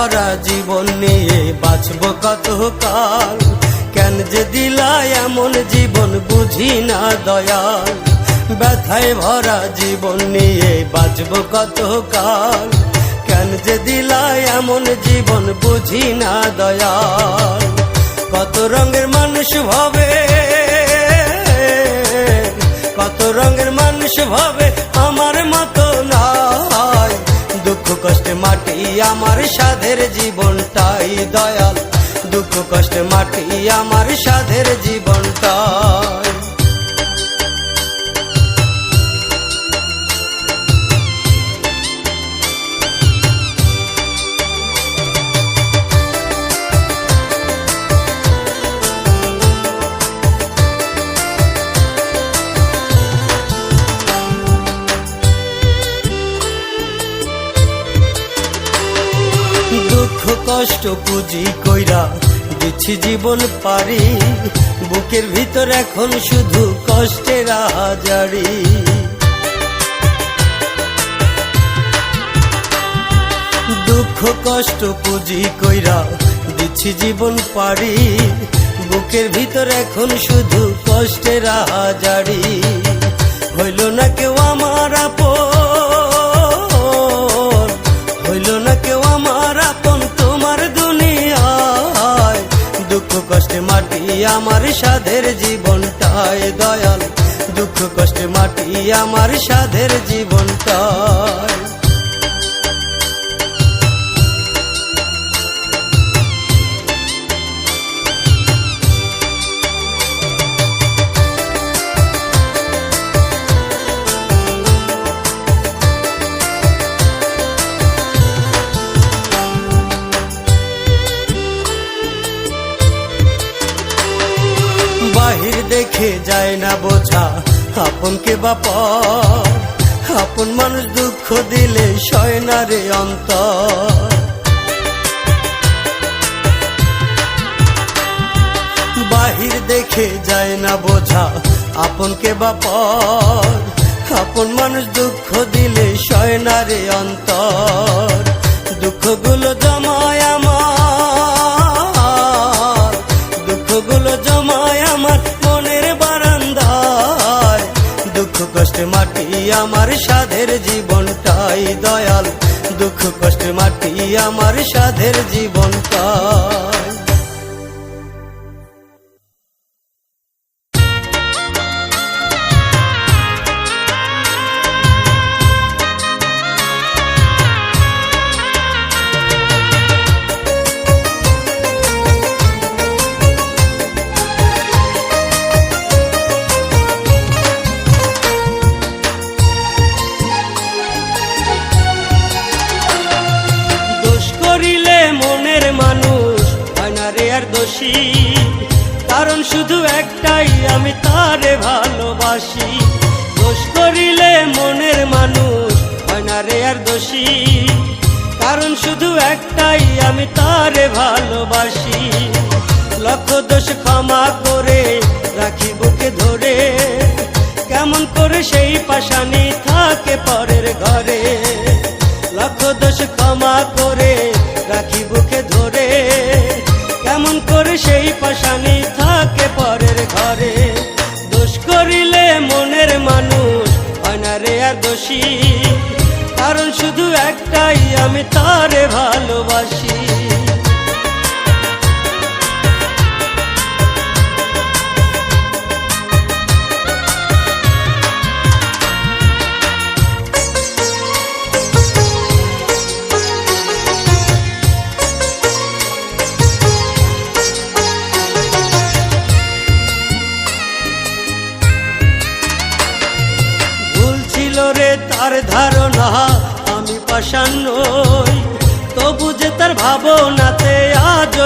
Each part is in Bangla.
ভরা জীবন নিয়ে বাঁচব কত কাল কেন যে দিলা এমন জীবন বুঝি না দয়াল? ব্যথায় ভরা জীবন নিয়ে বাঁচব কত কাল কেন যে দিলা এমন জীবন বুঝি না দয়াল? কত রঙের মানুষ ভাবে, কত রঙের মানুষ ভাবে আমার দুঃখ কষ্টে মাটি আমার সাধের জীবনটাই দয়াল। দুঃখ কষ্টে মাটি আমার সাধের জীবনটাই পুঁজি কইরা দিচ্ছি জীবন পারি বুকের ভিতর এখন শুধু কষ্টের হাজারি দুঃখ, কষ্ট, পুঁজি কইরা দিচ্ছি জীবন পারি বুকের ভিতর এখন শুধু কষ্টের হাজারি হইল না কেউ আমার আপন আমার সাধের জীবনটায় দয়াল দুঃখ কষ্টে মাটি আমার সাধের জীবনটায়। যায় না বোঝা। আপনকে বাপর আপন মানুষ দুঃখ দিলে সয় না রে অন্তর। বাহির দেখে যায় না বোঝা। আপনকে বাপর আপন মানুষ দুঃখ দিলে সয় না রে অন্তর। দুঃখগুলো জমায় মাটি আমার সাধের জীবনটাই দয়াল। দুঃখ কষ্টে মাটি আমার সাধের জীবনটাই দোষী কারণ শুধু একটাই আমি তারে ভালোবাসি। দোষ করিলে মনের মানুষ হয় রে আর দোষী। কারণ শুধু একটাই আমি তারে ভালোবাসি। লক্ষ দোষ ক্ষমা করে রাখি বুকে ধরে। কেমন করে সেই পাশানি থাকে পরের ঘরে। দোষী। কারণ শুধু একটাই আমি তারে ভালোবাসি।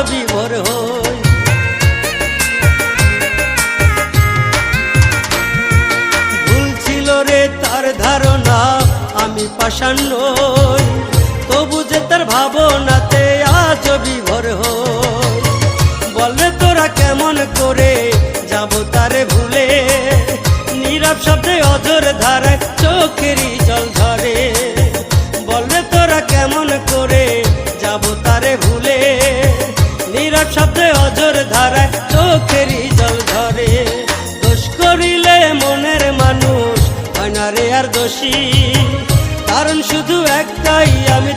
বিভোর হই। ভুল ছিল রে তার ধারণা, আমি পাশান নই। তবু যে তার ভাবনাতে আজ বিভোর হই। বলে তোরা কেমন করে যাব তারে ভুলে? নীরব শব্দে অধর ধারায় চোখেরই আর দোষী। কারণ শুধু একটাই আমি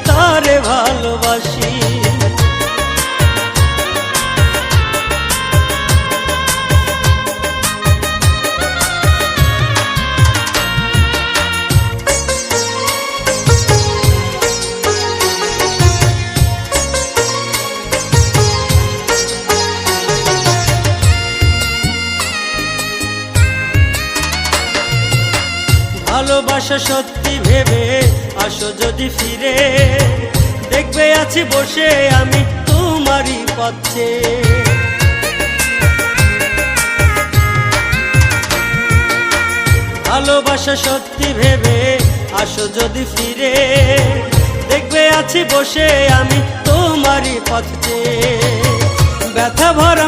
ভালোবাসা সত্যি ভেবে, আসো যদি ফিরে। দেখবে আছি বসে আমি তোমারই পথে। ভালোবাসা সত্যি ভেবে, আসো যদি ফিরে। দেখবে আছি বসে আমি তোমারই পথে। ব্যথা ভরা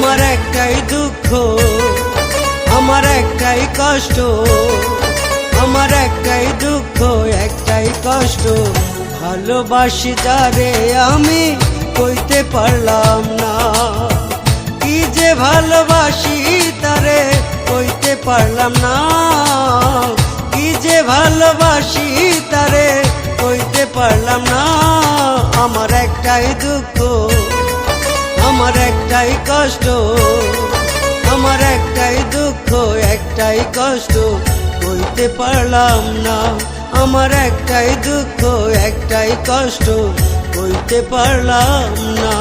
আমার একটাই দুঃখ, আমার একটাই কষ্ট, আমার একটাই দুঃখ, একটাই কষ্ট। ভালোবাসি যারে আমি কইতে পারলাম না। কি যে ভালোবাসি তারে কইতে পারলাম না। কি যে ভালোবাসি তারে কইতে পারলাম না। আমার একটাই দুঃখ আমার একটাই কষ্ট, আমার একটাই দুঃখ, একটাই কষ্ট বলতে পারলাম না। আমার একটাই দুঃখ, একটাই কষ্ট বলতে পারলাম না।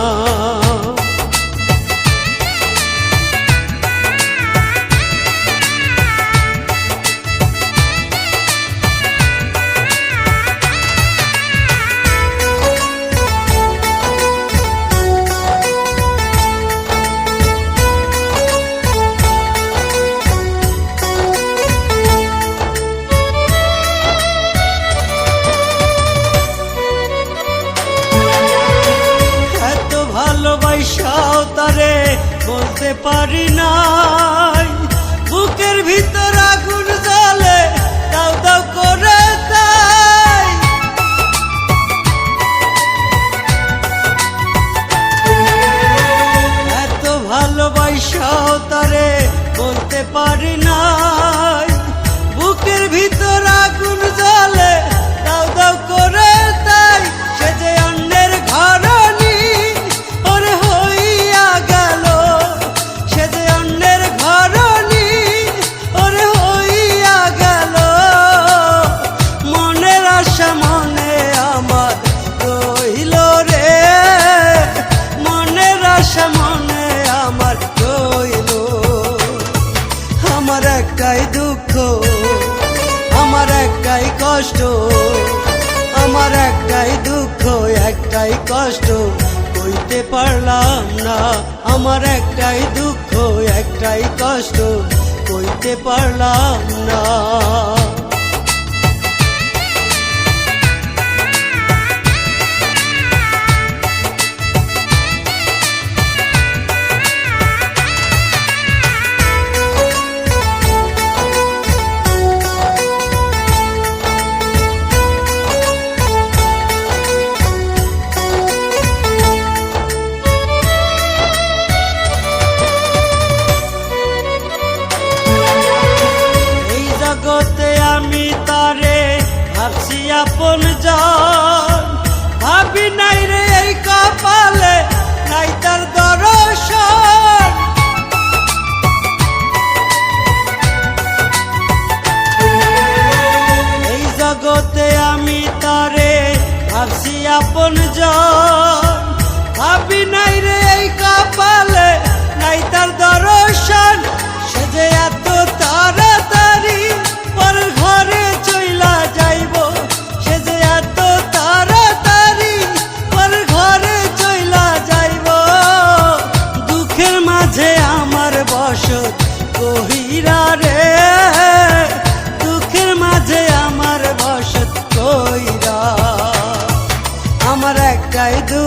আমার একটাই দুঃখ একটাই কষ্ট কইতে পারলাম না। ভাবছি আপন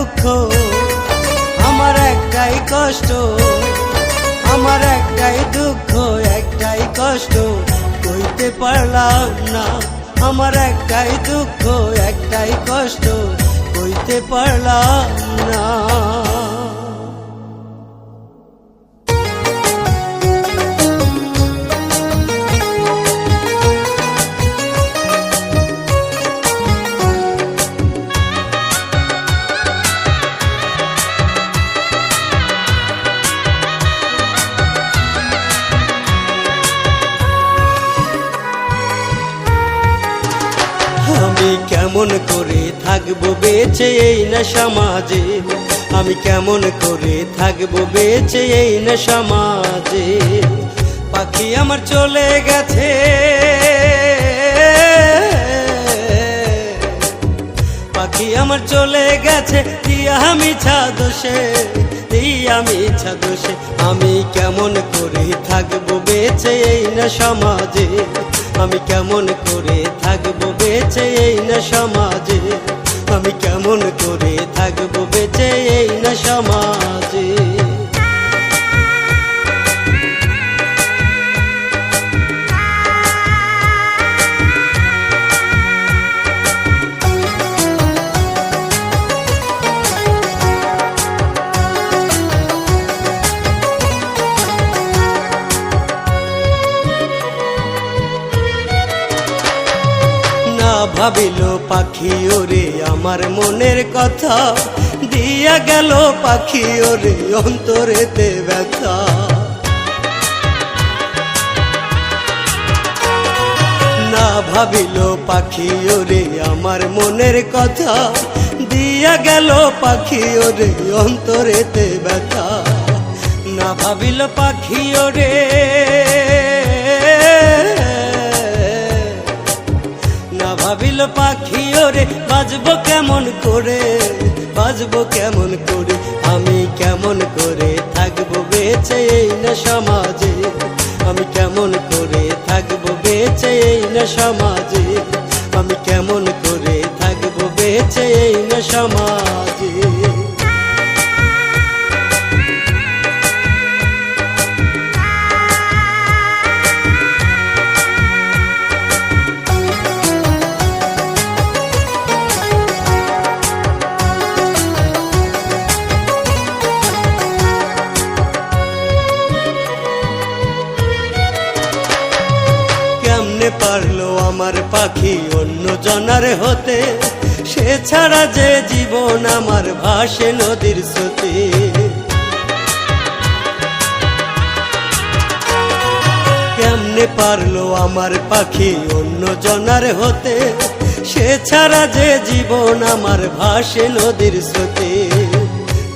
দুঃখ। আমার একটাই কষ্ট, আমার একটাই দুঃখ, একটাই কষ্ট। কইতে পারলাম না, আমার একটাই দুঃখ, একটাই কষ্ট। কইতে পারলাম না। থাকব বেঁচে এই না সমাজে। আমি কেমন করে থাকব বেঁচে এই না সমাজে? পাখি আমার চলে গেছে। পাখি আমার চলে গেছে, দিয়া আমি দিয়া আমি ছাদোষে। আমি কেমন করে থাকব বেঁচে এই না সমাজে? আমি কেমন করে থাকব বেঁচে এই না সমাজে? আমি কেমন করে থাকব বেঁচে এই না সমাজে? ভাবিল পাখি, ওরে আমার মনের কথা। দিয়া গেল পাখি, ওরে অন্তরেতে ব্যথা। না ভাবিল পাখি, ওরে আমার মনের কথা। দিয়া গেল পাখি, ওরে অন্তরেতে ব্যথা। না ভাবিল পাখি, ওরে ভাবিল পাখি, ওরে, বাজব কেমন করে? বাজব কেমন করে? আমি কেমন করে থাকব বেঁচে এই না সমাজে? আমি কেমন করে থাকব বেঁচে এই না সমাজে? আমি কেমন করে থাকব বেঁচে এই না সমাজে? পাখি অন্য জনার হতে, সে ছাড়া যে জীবন আমার ভাসে নদীর স্রোতে। কেমনে পারল আমার পাখি অন্য জনার হতে, সে ছাড়া যে জীবন আমার ভাসে নদীর স্রোতে।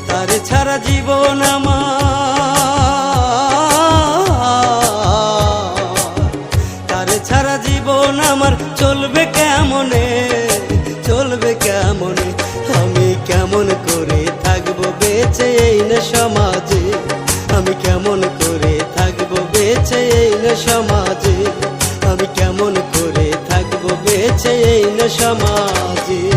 তার ছাড়া জীবন আমার আমি কেমন করে থাকব বেঁচে এই না সমাজে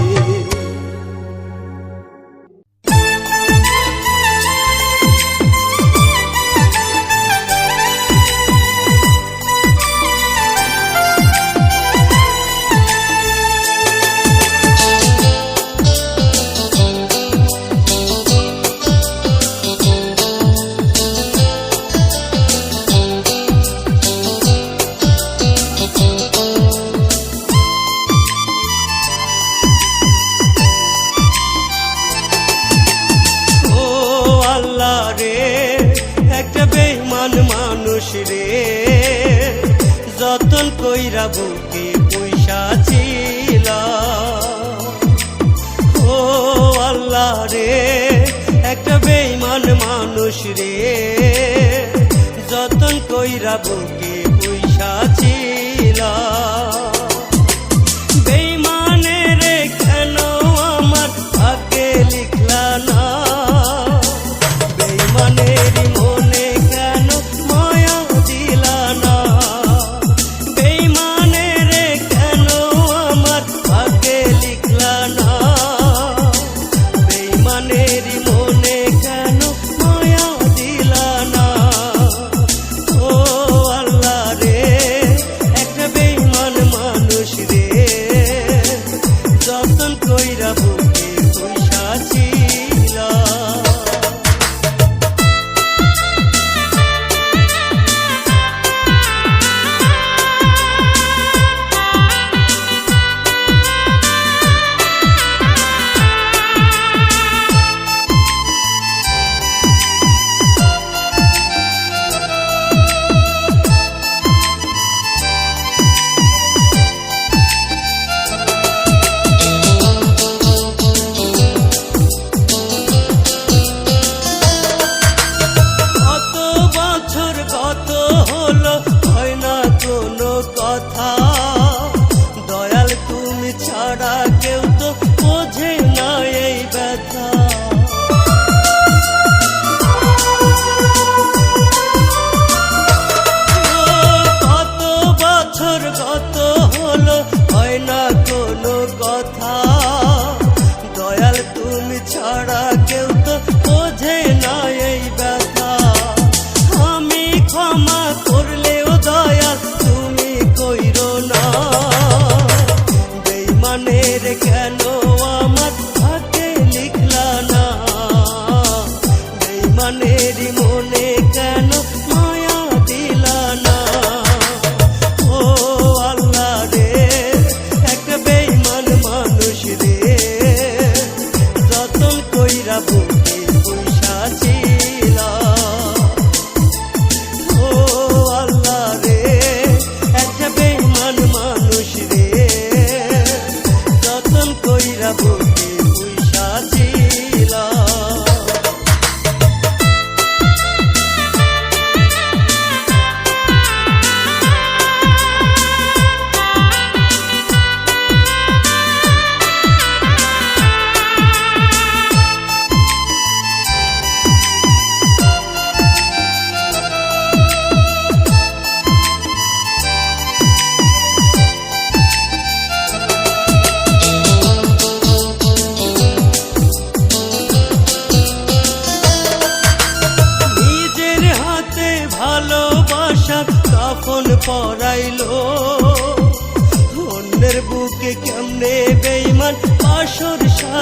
বেইমান মানুষ রে। যতন কইরা বুকে পয়সা ছিল।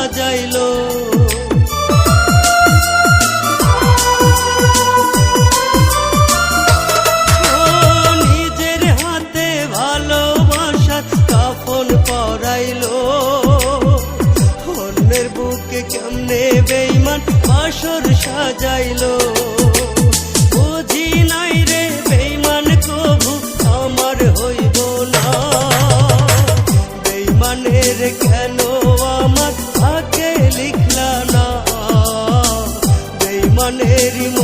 সাজাইলো ফুলেরি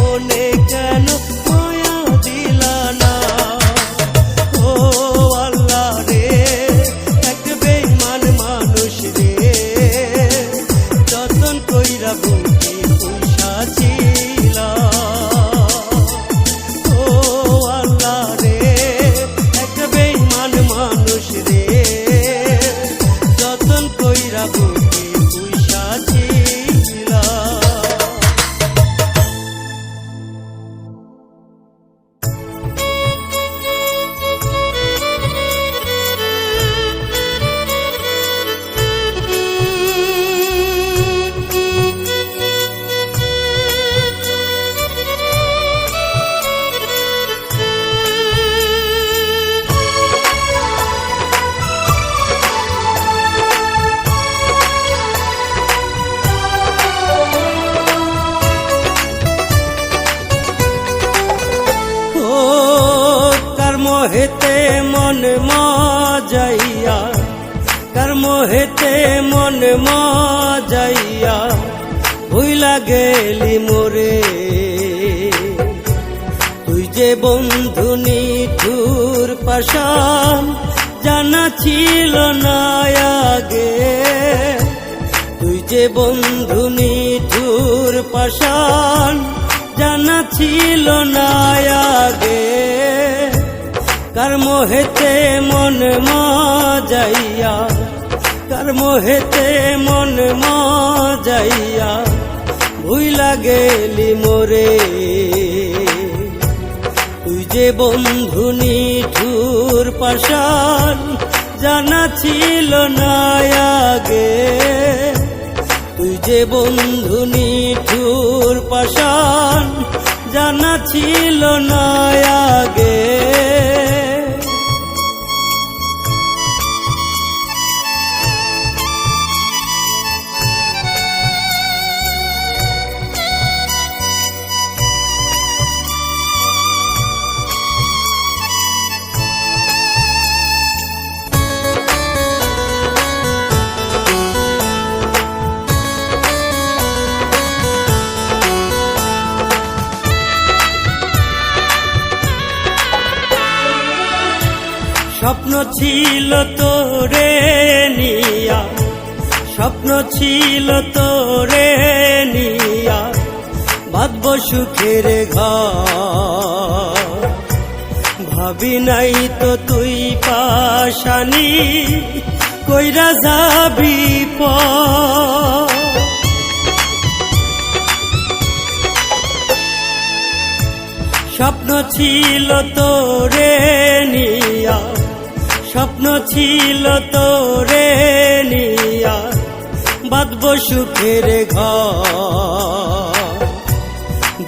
মজাইয়া ভুইলা গেলি মোরে। তুই যে বন্ধু নিঠুর পাশান জানা ছিল না আগে। তুই যে বন্ধু নিঠুর পাশান জানা ছিল না আগে। কার মোহেতে মন মা যাইয়া মোহেতে মন মজাইয়া ভুইলা গেলি মোরে। তুই যে বন্ধু নিঠুর পাশান জানা ছিল না আগে। তুই যে বন্ধু নিঠুর পাশান জানা ছিল না আগে। স্বপ্ন ছিল তোরে নিয়া, স্বপ্ন ছিল তোরে নিয়া, বাঁধব সুখের ঘর। ভাবি নাই তো তুই পাশানি, কইরা যাবি পর স্বপ্ন ছিল তোরে স্বপ্ন ছিল তোরে নিয়া, বাঁধব সুখের ঘর।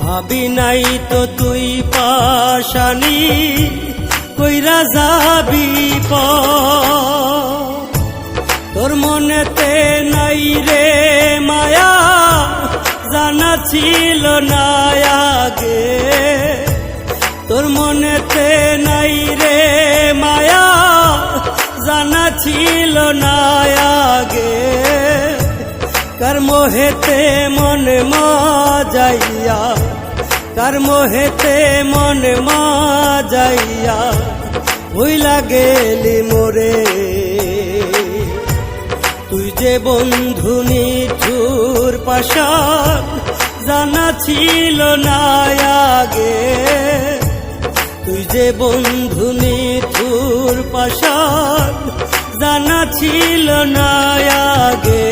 ভাবি নাই তো তুই পাশানি, কইরা যাবি তোর মনেতে নাই রে মায়া, জানা ছিল না আগে। তোর মনেতে নাই কার মোহেতে মন যাইয়া কার মোহেতে মন যাইয়া ভুইলা গেলি মোরে। তুই যে বন্ধু নিঠুর পাশান জানা ছিল না আগে। তুই যে বন্ধু নিঠুর পাশান জানা ছিল না আগে।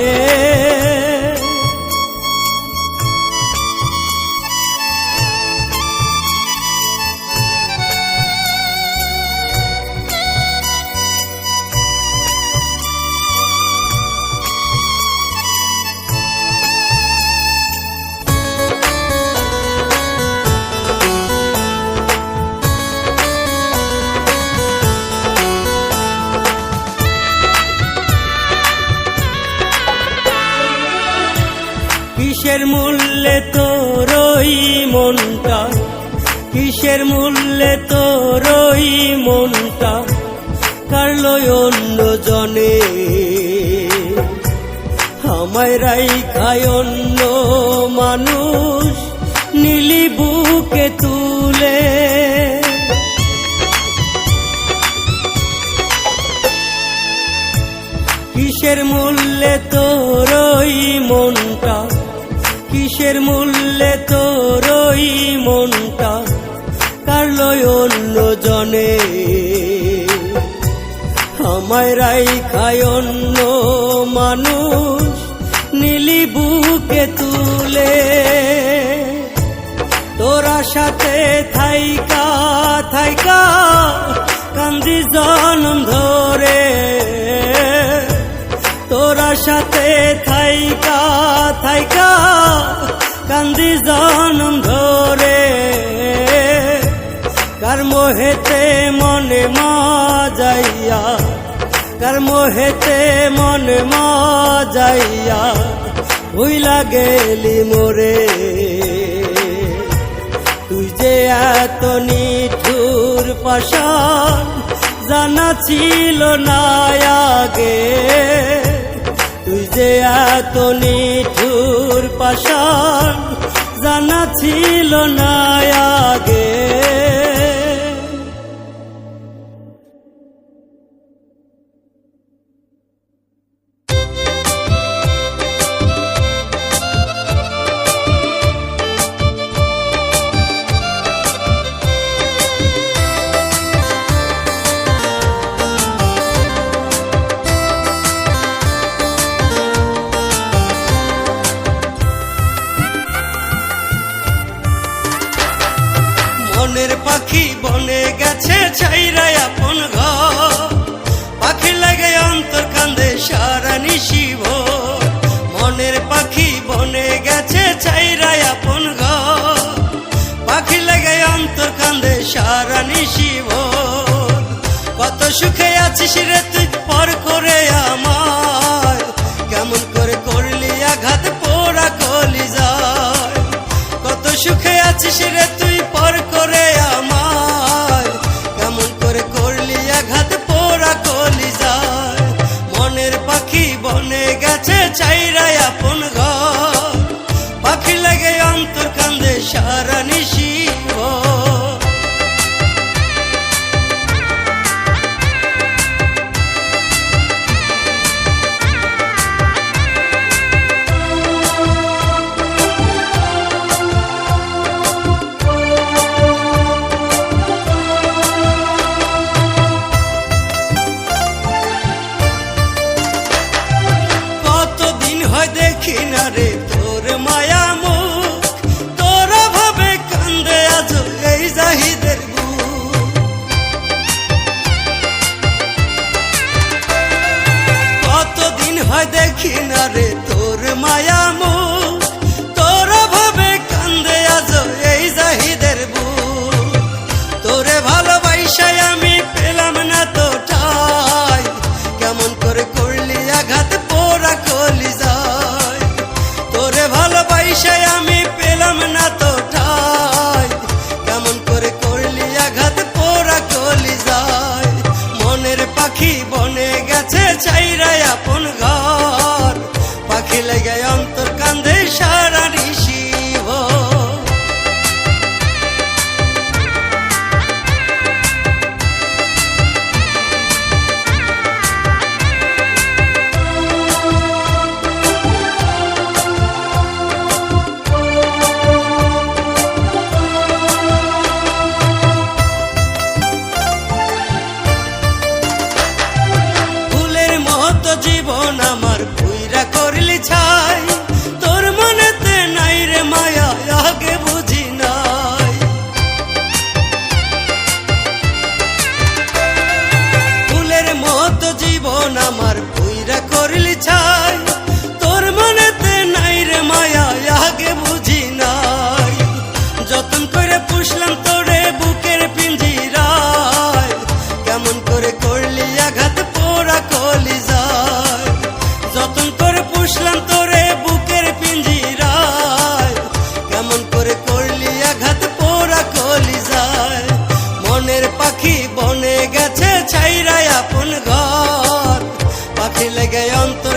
মূল্যে তোরই মনটা? কিসের মূল্যে তোরই মনটা? কারলই অন্য জনে আমায় রাই খায় অন্য মানুষ নীলি বুকে তুলে। কিসের মূল্যে তোরই মনটা কিসের মূল্যে তোরই মনটা কারলই অন্য জনে? আমায় রাই খায় অন্য মানুষ নীলি বুকে তুলে। তোরা সাথে থাইকা থাইকা কান্দি জনম ধরে। তোরা সাথে থাইকা থাইকা কান্দি জনম ধরে। কার মোহেতে মনে মা যাইয়া কার মোহেতে মনে মা যাইয়া ভুইলা গেলি মোরে। তুই যে এত নিঠুর পাশান জানা ছিল না আগে। তুই যে এত নিঠুর পাশান জানা ছিল না আগে। আছিস রে তুই পর করে আমায়। কেমন করে করলি আঘাত, পোড়া কলি যায় মনের পাখি বনে গেছে, চাইরাই আপন ঘর। পাখি লাগে অন্তর কান্দে, সারা হয় দেখি না রে তোর মায়া ভাবে কান্দে আজ এই জাহিদের তোরে ভালোবাসায় আমি পেলাম না তো কেমন করে করলি আঘাত, পোড়া কলি যায় তোরে ভালোবাসায় আমি পেলাম না তো ঠাই কেমন করে করলি আঘাত, পোড়া কলি যায় মনের পাখি বনে গেছে, চাইরাই আপন জীবন আমার পুইরা করলি ছাই। গেছে ছাইরাই